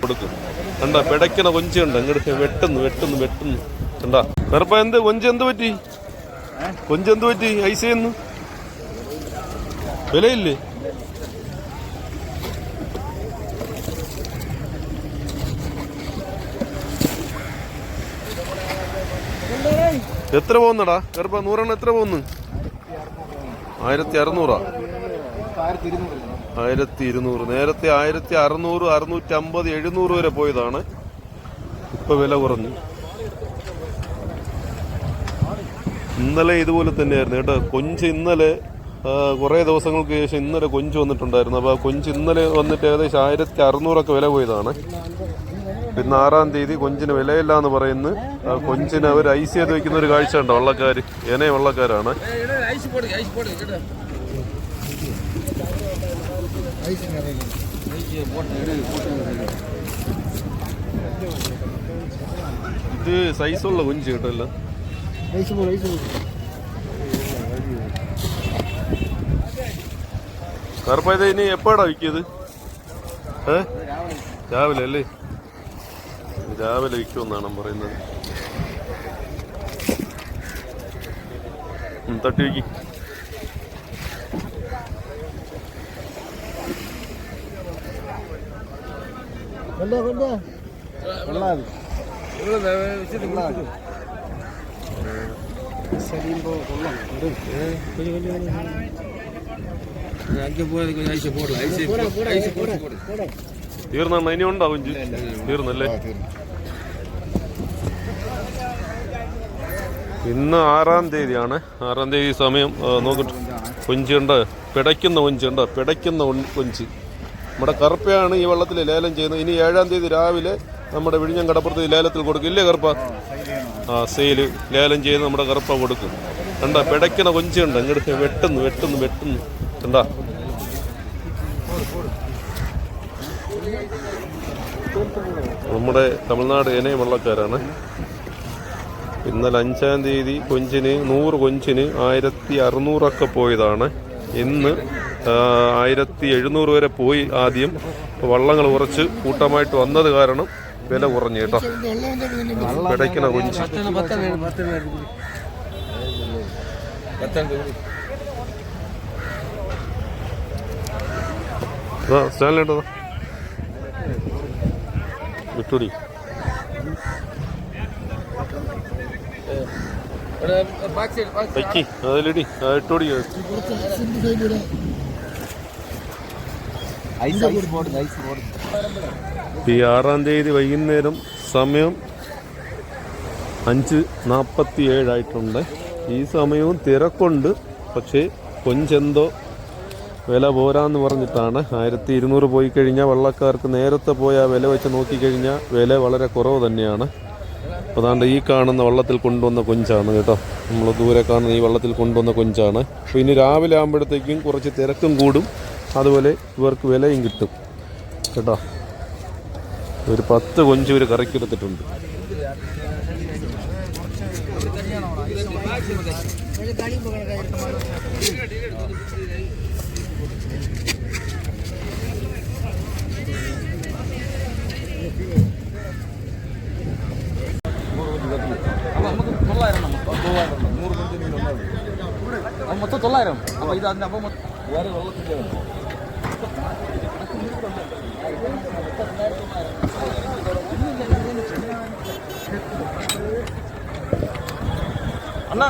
കൊടുക്കും. കണ്ട പിടയ്ക്കണ കൊഞ്ചുണ്ട് അങ്ങോട്ട് വെട്ടുന്നു വെട്ടുന്നു വെട്ടുന്നു. കണ്ട വെറുപ്പ എന്ത്? കൊഞ്ച് എന്ത് പറ്റി? കൊഞ്ച് എന്ത് പറ്റി? ഐസ് ചെയ്യുന്നു. വിലയില്ലേ? എത്ര പോകുന്നടാ? ചെറുപ്പം നൂറെണ്ണം എത്ര പോകുന്നു? ആയിരത്തി അറുന്നൂറാ. ആയിരത്തി ഇരുന്നൂറ് നേരത്തെ ആയിരത്തി അറുന്നൂറ് അറുന്നൂറ്റി അമ്പത് എഴുന്നൂറ് വരെ പോയതാണ്. ഇപ്പൊ വില കുറഞ്ഞു. ഇന്നലെ ഇതുപോലെ തന്നെയായിരുന്നു. കേട്ടോ കൊഞ്ച് ഇന്നലെ കുറേ ദിവസങ്ങൾക്ക് ശേഷം ഇന്നലെ കൊഞ്ച് വന്നിട്ടുണ്ടായിരുന്നു. അപ്പോൾ ആ കൊഞ്ച് ഇന്നലെ വന്നിട്ട് ഏകദേശം ആയിരത്തി അറുന്നൂറൊക്കെ വില പോയതാണ്. പിന്നെ ആറാം തീയതി കൊഞ്ചിന് വിലയില്ല എന്ന് പറയുന്നു. ആ കൊഞ്ചിന് അവർ ഐസ് ചെയ്ത് വെക്കുന്ന ഒരു കാഴ്ച ഉണ്ടോ വള്ളക്കാർ ഏനെ വള്ളക്കാരാണ്. ഇത് സൈസുള്ള കൊഞ്ച് കേട്ടല്ല. കറുപ്പായത് ഇനി എപ്പോടാ വിൽക്കിയത്? ഏ? രാവിലെ അല്ലേ? രാവിലെ വിൽക്കുമെന്നാണ് പറയുന്നത്. തട്ടി വിൽക്കി തീർന്നാണ് ഇനി ഉണ്ടാവും തീർന്നല്ലേ? ഇന്ന് ആറാം തീയതിയാണ്. ആറാം തീയതി സമയം നോക്കിട്ട്. കൊഞ്ചുണ്ട്. പിടയ്ക്കുന്ന കൊഞ്ചുണ്ട്. പിടയ്ക്കുന്ന കൊഞ്ച്. നമ്മുടെ കറുപ്പയാണ് ഈ വെള്ളത്തിൽ ലേലം ചെയ്യുന്നത്. ഇനി ഏഴാം തീയതി രാവിലെ നമ്മുടെ വിഴിഞ്ഞം കടപ്പുറത്ത് ലേലത്തിൽ കൊടുക്കും. ഇല്ലേ കറുപ്പ? ആ സെയിൽ ലേലം ചെയ്ത് നമ്മുടെ കറുപ്പ കൊടുക്കും. കണ്ട പിടയ്ക്കണ കൊഞ്ചുണ്ട് ഇങ്ങോട്ട് വെട്ടുന്നു വെട്ടുന്നു വെട്ടുന്നു. കണ്ടാ? നമ്മുടെ തമിഴ്നാട് ഇനയും വള്ളക്കാരാണ്. ഇന്നലെ അഞ്ചാം തീയതി കൊഞ്ചിന് നൂറ് കൊഞ്ചിന് ആയിരത്തി അറുന്നൂറൊക്കെ പോയതാണ്. ഇന്ന് ആയിരത്തി എഴുന്നൂറ് വരെ പോയി ആദ്യം. വള്ളങ്ങൾ കുറച്ച് കൂട്ടമായിട്ട് വന്നത് കാരണം വില കുറഞ്ഞു കേട്ടോ. വിട്ടുടി അതിലിടി ഇട്ടോടി ഈ ആറാം തീയതി വൈകുന്നേരം സമയം അഞ്ച് നാൽപ്പത്തി ഏഴായിട്ടുണ്ട് ഈ സമയവും തിരക്കുണ്ട്. പക്ഷേ കൊഞ്ചെന്തോ വില പോരാന്ന് പറഞ്ഞിട്ടാണ്. ആയിരത്തി ഇരുന്നൂറ് പോയി കഴിഞ്ഞാൽ വള്ളക്കാർക്ക് നേരത്തെ പോയ ആ വില വെച്ച് നോക്കിക്കഴിഞ്ഞാൽ വില വളരെ കുറവ് തന്നെയാണ്. അതാണ്ട് ഈ കാണുന്ന വള്ളത്തിൽ കൊണ്ടുവന്ന കൊഞ്ചാണ് കേട്ടോ. നമ്മൾ ദൂരെ കാണുന്ന ഈ വള്ളത്തിൽ കൊണ്ടുവന്ന കൊഞ്ചാണ്. അപ്പോൾ ഇനി രാവിലെ ആകുമ്പോഴത്തേക്കും കുറച്ച് തിരക്കും കൂടും. അതുപോലെ ഇവർക്ക് വിലയും കിട്ടും. കേട്ടോ. ഒരു പത്ത് കൊഞ്ച് ഒരു കറിക്കെടുത്തിട്ടുണ്ട്. മൊത്തം തൊള്ളായിരം. അപ്പൊ ഇത് അതിന്റെ അപ്പം വേറെ വെള്ളത്തിന്റെ അണ്ണാ